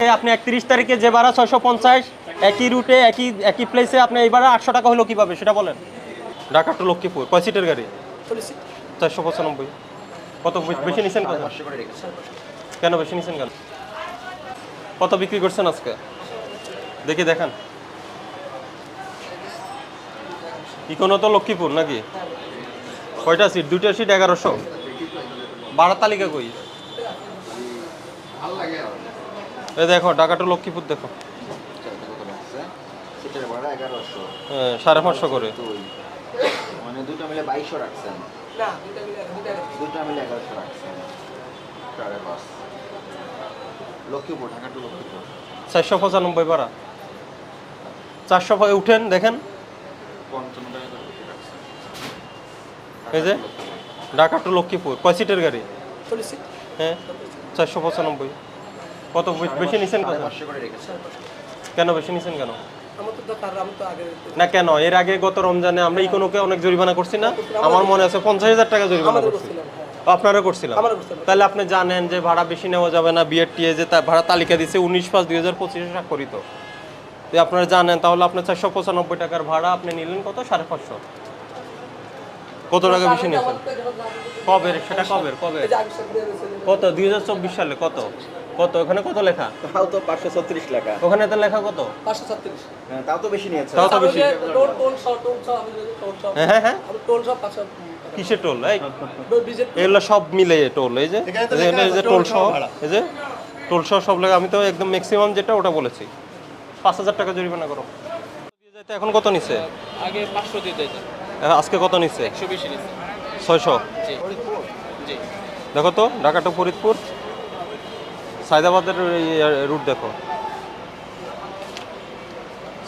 আপনি একত্রিশ তারিখে যে ভাড়া ছয়শো পঞ্চাশ একই রুটে একই একই প্লেসে আপনি এই ভাড়া আটশো টাকা হলো কীভাবে? সেটা বলেন। ঢাকা টু লক্ষ্মীপুর কয় সিটের গাড়ি? চারশো পঁচানব্বই। কত বেশি নিছেন কেন? বেশি নিছেন কেন? কত বিক্রি করছেন আজকে? দেখি দেখান। ইকোনো তো লক্ষ্মীপুর নাকি? কয়টা সিট দুইটা সিট এগারোশো। ভাড়া তালিকা কই? এই দেখো ঢাকা টু লক্ষ্মীপুর দেখো। হ্যাঁ, সাড়ে পাঁচশো করে। মানে দুটো মিলে বাইশশো রাখছেন দুটো মিলে এগারোশো রাখছেন সাড়ে পাঁচ লক্ষ্মীপুর ঢাকা টু লক্ষ্মীপুর চারশো পঁচানব্বই ভাড়া চারশো উঠেন দেখেন। এই যে ঢাকা টু লক্ষ্মীপুর কয় সিটের গাড়ি? হ্যাঁ চারশো পঁচানব্বই। কত বেশি নিছেন কত? কেন বেশি নিছেন কেন? আমার তো দরকার আমি তো আগে না কেন? এর আগে গত রমজানে আমরা ইকোনোকে অনেক জরিমানা করছি না? আমার মনে আছে পঞ্চাশ হাজার টাকা জরিমানা করছি। করছিলাম হ্যাঁ। আপনারা করছিলাম? তাহলে আপনি জানেন যে ভাড়া বেশি নেওয়া যাবে না বিয়ের টিয়ে যে তার ভাড়া তালিকা দিচ্ছে উনিশ পাঁচ দুই হাজার পঁচিশে স্বাক্ষরিত। তো আপনারা জানেন তাহলে আপনার চারশো পঁচানব্বই টাকার ভাড়া আপনি নিলেন কত? সাড়ে পাঁচশো। কত টাকা বেশি নিয়েছেন? কবে সেটা কবে কবে। কত? দুই হাজার চব্বিশ সালে কত? কত? ওখানে কত লেখা? তাও তো পাঁচশো ছত্রিশ টাকা ওখানে তো লেখা কত? পাঁচশো ছত্রিশ। হ্যাঁ, তাও তো বেশি নিয়েছে। তাও তো বেশি। টোল টোল সব টোল সব আমি যদি টোল সব হ্যাঁ হ্যাঁ হ্যাঁ। আমি টোল সব পাঁচশো কিসের টোল? এই এগুলো সব মিলে টোল এই যে এই যে- এই যে টোল সহ এই যে টোল সহ সব লাগে আমি তো একদম ম্যাক্সিমাম যেটা ওটা বলেছি। পাঁচ হাজার টাকা জরিমানা করো। দিয়ে যাইতে এখন কত নিছে? আগে পাঁচশো দিতে হতো এখন আজকে কত বেশি নিচ্ছে ছয়শো। জি। জি। দেখো তো ঢাকা টু ফরিদপুর। সায়দাবাদের রুট দেখো।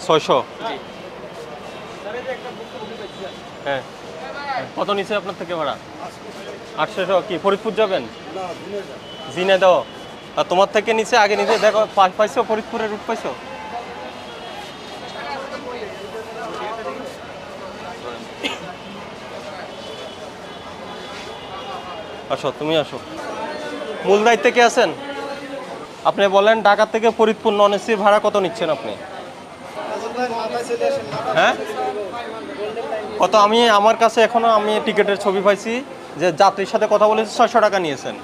ছয়শো। হ্যাঁ। কত নিচে আপনার থেকে ভাড়া? আটশো কি ফরিদপুর যাবেন? জিনে দাও। আর তোমার থেকে নিচে আগে নিচে দেখো পাইছো ফরিদপুরের রুট পাইছো? আসো তুমি আসো। মূল দায়িত্বে কে আছেন? আপনি বলেন ঢাকা থেকে ফরিদপুর নন এসি ভাড়া কত নিচ্ছেন আপনি? হ্যাঁ? কত আমি, আমার কাছে এখনও আমি টিকিটের ছবি পাইছি যে যাত্রীর সাথে কথা বলেছি, ছয়শো টাকা নিয়েছেন।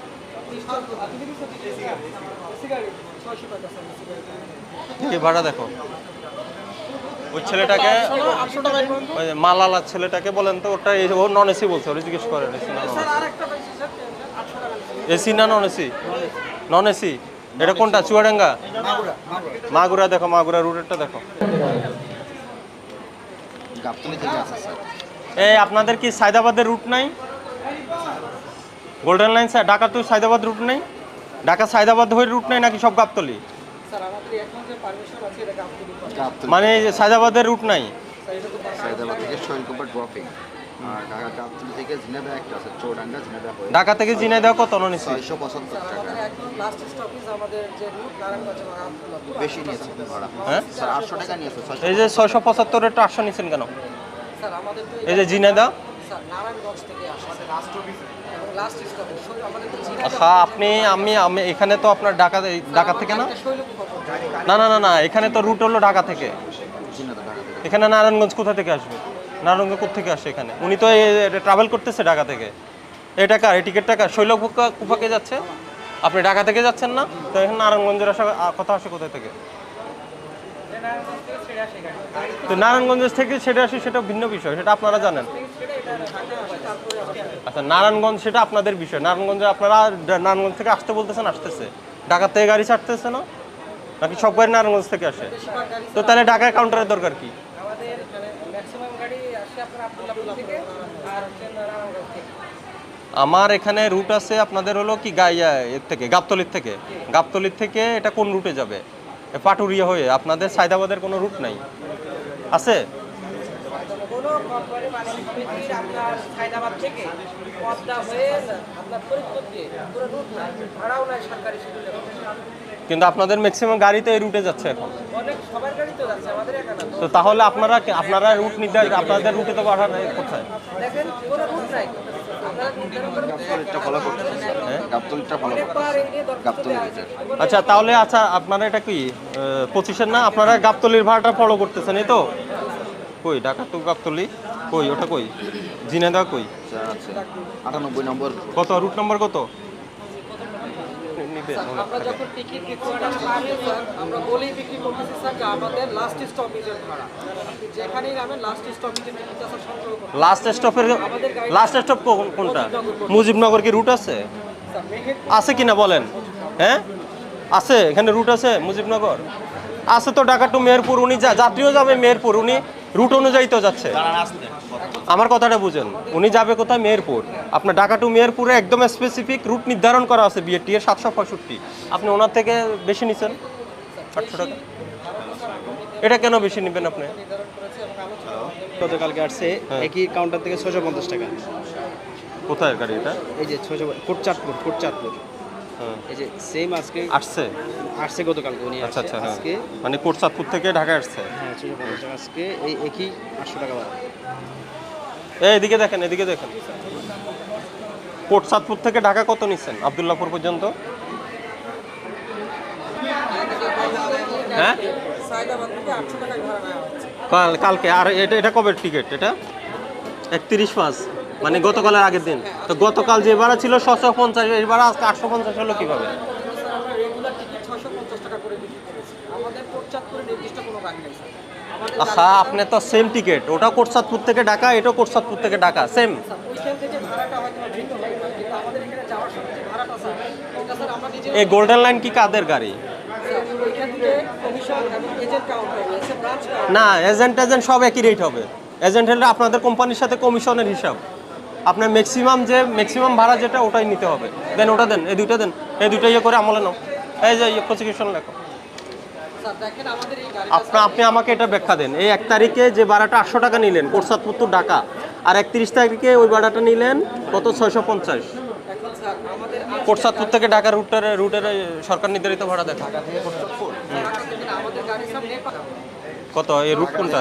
ভাড়া দেখো। ওই ছেলেটাকে যে ছেলেটাকে বলেন তো, ওটা ও নন এসি বলছে, ওরা জিজ্ঞেস করেন এসি না এসি না নন এসি নন এসি এটা কোনটা? চুয়াডাঙ্গা? মাগুরা দেখো মাগুরা রুটেরটা দেখো। এই আপনাদের কি সায়দাবাদের রুট নাই? Golden line sir Dhaka to Saidabad route নেই? ঢাকা সায়দাবাদ হয়ে রুট নেই নাকি সব গাবতলি? স্যার আমাদের এখন যে পারমিশন আছে এটা আপনি দিতে গাবতলি। মানে সায়দাবাদের রুট নাই? সাইদাবাদ থেকে ঢাকা থেকে ঝিনাদা একটা আছে চৌডাঙ্গা ঝিনাদা হয়ে ঢাকা থেকে জিনাই দেওয়া কত নিচ্ছে ছয়শো পঁচাত্তর টাকা। বেশি নিয়েছে হ্যাঁ? স্যার আটশো টাকা নিয়েছে এই যে ছয়শো পঁচাত্তরের তো আটশো নিচ্ছেন কেন? স্যার আমাদের তো এই যে তো জিরা হ্যাঁ আপনি আমি আমি এখানে তো আপনার ঢাকা ঢাকা থেকে না? না না না না এখানে তো রুট হলো ঢাকা থেকে। ঝিনাদা ঢাকা থেকে। এখানে নারায়ণগঞ্জ কোথা থেকে আসবে? কোথা থেকে আসে এখানে? উনি তো ট্রাভেল করতেছে ঢাকা থেকে। এই টাকা, এই টিকিট টাকা শৈল কুফাকে যাচ্ছে? আপনি ঢাকা থেকে যাচ্ছেন না? তো এখানে নারায়ণগঞ্জের আসা কথা আসে কোথা থেকে? তো নারায়ণগঞ্জ থেকে সেটা আসে, সেটা ভিন্ন বিষয়, সেটা আপনারা জানেন। আচ্ছা নারায়ণগঞ্জ সেটা আপনাদের বিষয়। নারায়ণগঞ্জে আপনারা নারায়ণগঞ্জ থেকে আসতে বলতেছেন, আসতেছে। ঢাকা থেকে গাড়ি ছাড়তেছে না? নাকি সব গাড়ি নারায়ণগঞ্জ থেকে আসে? তো তাহলে ঢাকায় কাউন্টারের দরকার কি আমাদের মানে ম্যাক্সিমাম গাড়ি আসে আপনার আব্দুল্লাহপুর থেকে আর হচ্ছে নারায়ণগঞ্জ থেকে আমার এখানে রুট আছে আপনাদের হলো কি গাইয়া এর থেকে, গাবতলির থেকে। গাবতলির থেকে এটা কোন রুটে যাবে? পাটুরিয়া হয়ে। আপনাদের সাইদাবাদের কোনো রুট নাই? আছে? কোনো কোম্পানি মালিক আপনার হায়দ্রাবাদ থেকে পদ্মা হয়ে আপনার ফরিদপুর দিয়ে পুরো রুট নাই ভাড়াও নাই সরকারি শিডিউলে কিন্তু আপনাদের ম্যাক্সিমাম গাড়ি তো এই রুটে যাচ্ছে এখন? অনেক সবার গাড়ি তো যাচ্ছে আমাদের একা না তো তাহলে আপনারা আপনারা রুট নিতে আপনাদের রুটে তো পাঠান কোথায়? দেখেন রুট নাই। হ্যাঁ? আচ্ছা তাহলে আচ্ছা আপনারা এটা কি পঁচিশের না আপনারা গাবতলির ভাড়াটা ফলো করতেছেন এই তো? কই? ঢাকা টু গাবতলি কই? ওটা কই? জিনেদা কই? আচ্ছা, আটানব্বই নম্বর। কত? রুট নাম্বার কত? আমরা যখন টিকিট দিচ্ছি ওটা পারে স্যার আমরা বলেই বিক্রি করতেছি স্যার যে আমাদের লাস্ট স্টপেজের ভাড়া। যেখানেই নামেন লাস্ট স্টপেজের টিকিটটা সংগ্রহ লাস্ট স্টপের লাস্ট স্টপ কোনটা? মুজিবনগর কি রুট আছে? আছে কিনা বলেন? হ্যাঁ? আছে এখানে রুট আছে মুজিবনগর? আছে তো ঢাকা টু মেহেরপুর উনি যা- যাত্রীও যাবে মেহেরপুর উনি রুট অনুযায়ী তো যাচ্ছে। আমার কথাটা বুঝেন। উনি যাবে কোথায়? মেহেরপুর। আপনার ঢাকা টু মেহেরপুরে একদম স্পেসিফিক রুট নির্ধারণ করা আছে বিএটি এর সাতশো পঁয়ষট্টি। আপনি ওনার থেকে বেশি নিচ্ছেন আটশো টাকা। এটা কেন বেশি নেবেন আপনি? গতকালকে আসছে হ্যাঁ। একই কাউন্টার থেকে ছশো পঞ্চাশ টাকা। কোথায় গাড়ি এটা এই যে ছশো ফুটচাঁদপুর হ্যাঁ এই যে সেম আজকে আসছে? আসছে গতকালকে উনি আচ্ছা আচ্ছা হ্যাঁ। আজকে। মানে কোটসাদপুর থেকে ঢাকায় আসছে? হ্যাঁ আজকে। এই একই আটশো টাকা এই এদিকে দেখেন এদিকে দেখেন। কোটসাদপুর থেকে ঢাকা কত নিচ্ছেন? আবদুল্লাপুর পর্যন্ত? হ্যাঁ? কালকে। আর এটা এটা কবে টিকিট এটা? একত্রিশ পাঁচ। মানে গতকালের আগের দিন। তো গতকাল যে ভাড়া ছিল ছশো পঞ্চাশ, এই ভাড়া আজকে আটশো পঞ্চাশ হলো কীভাবে? আচ্ছা আপনি তো সেম টিকিট ওটা কোটসাদপুর থেকে ঢাকা, এটাও কোটসাদপুর থেকে ঢাকা সেম এই গোল্ডেন লাইন কি কাদের গাড়ি? না এজেন্ট এজেন্ট সব একই রেট হবে। এজেন্ট হলে আপনাদের কোম্পানির সাথে কমিশনের হিসাব। আপনার ম্যাক্সিমাম যে ম্যাক্সিমাম ভাড়া যেটা ওটাই নিতে হবে। দেন ওটা দেন এই দুইটা দেন এই দুইটা ইয়ে করে আমলে নাও। এই যে ইয়ে প্রসিকিউশন লেখো। গাড়ি আপনি আমাকে এটা ব্যাখ্যা দেন। এই এক তারিখে যে ভাড়াটা আটশো টাকা নিলেন কোরসাদপুর তো ঢাকা আর একত্রিশ তারিখে ওই ভাড়াটা নিলেন কত? ছয়শো পঞ্চাশ। এখন কোরসাদপুর থেকে ঢাকা রুটের রুটের সরকার নির্ধারিত ভাড়া দেখা কত? এই রুট কোনটা?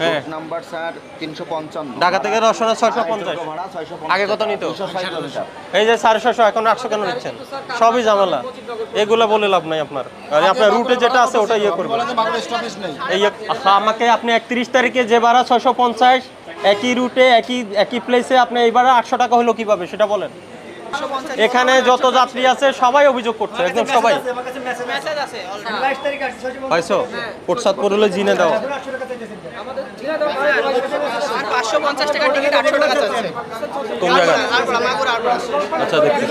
হ্যাঁ। নাম্বার স্যার তিনশো পঞ্চান্ন। ঢাকা থেকে রসনা ছয়শো পঞ্চাশ। আগে কত নিত? এই যে সাড়ে ছশো এখন আটশো কেন নিচ্ছেন? সবই ঝামেলা। এগুলা বলে লাভ নাই আপনার। আর আপনার রুটে যেটা আছে ওটা ইয়ে করবেন। এই আচ্ছা, আমাকে আপনি একত্রিশ তারিখে যে ভাড়া ছয়শো পঞ্চাশ একই রুটে একই একই প্লেসে আপনি এই ভাড়া আটশো টাকা হলো কীভাবে? সেটা বলেন। এখানে যত যাত্রী আছে সবাই অভিযোগ করছে একদম সবাই। পাইছো? কোটসাদপুর হলে জিনে দাও। কোন আচ্ছা দেখি।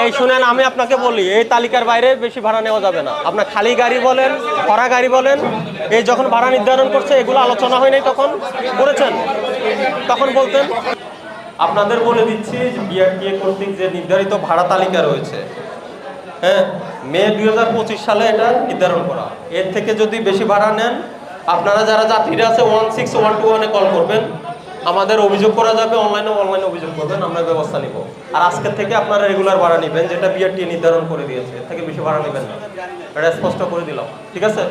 এই শুনেন আমি আপনাকে বলি এই তালিকার বাইরে বেশি ভাড়া নেওয়া যাবে না। আপনার খালি গাড়ি বলেন ভরা গাড়ি বলেন এই যখন ভাড়া নির্ধারণ করছে এগুলো আলোচনা হয় নাই তখন করেছেন? তখন বলতেন। আপনাদের বলে দিচ্ছি যে বিআরটিএ কর্তৃক যে নির্ধারিত ভাড়া তালিকা রয়েছে হ্যাঁ মে দু হাজার পঁচিশ সালে এটা নির্ধারণ করা এর থেকে যদি বেশি ভাড়া নেন, আপনারা যারা যাত্রীরা আছে ওয়ান সিক্স ওয়ান টু ওয়ানে কল করবেন। আমাদের অভিযোগ করা যাবে অনলাইনে অনলাইনে অভিযোগ করবেন, আমরা ব্যবস্থা নিব। আর আজকের থেকে আপনারা রেগুলার ভাড়া নেবেন, যেটা বিআরটি নির্ধারণ করে দিয়েছে। এর থেকে বেশি ভাড়া নেবেন না। এটা স্পষ্ট করে দিলাম। ঠিক আছে?